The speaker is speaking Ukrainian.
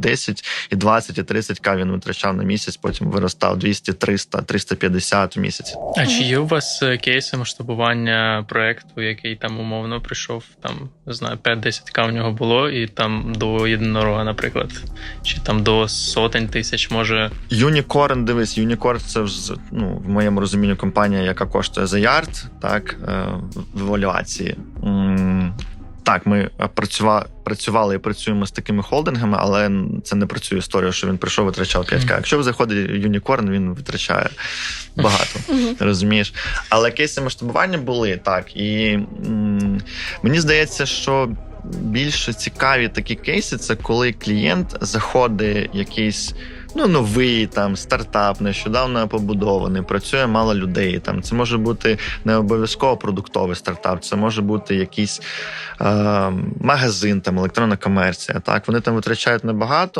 10 і 20, і 30 к він витрачав на місяць, потім виростав 200, 300, 350 в місяць. А чи є у вас е, кейси масштабування проекту, який там умовно прийшов, там не знаю, 5-10к в нього було, і там до єдинорога, наприклад, чи там до сотень тисяч може. Юнікорн, дивись, Юнікорн це ну, в моєму розумінні компанія, яка коштує за ярд, так, е, в евалюації. Так, ми працювали, працювали і працюємо з такими холдингами, але це не працює історія, що він прийшов, витрачав 5к. Мгм. Якщо заходить Юнікорн, він витрачає багато. Розумієш? Але кейси масштабування були так. І м, мені здається, що більш цікаві такі кейси це коли клієнт заходить якийсь. Ну, новий там стартап, нещодавно побудований, працює мало людей. Там це може бути не обов'язково продуктовий стартап, це може бути якийсь е, магазин, там електронна комерція. Так вони там витрачають небагато.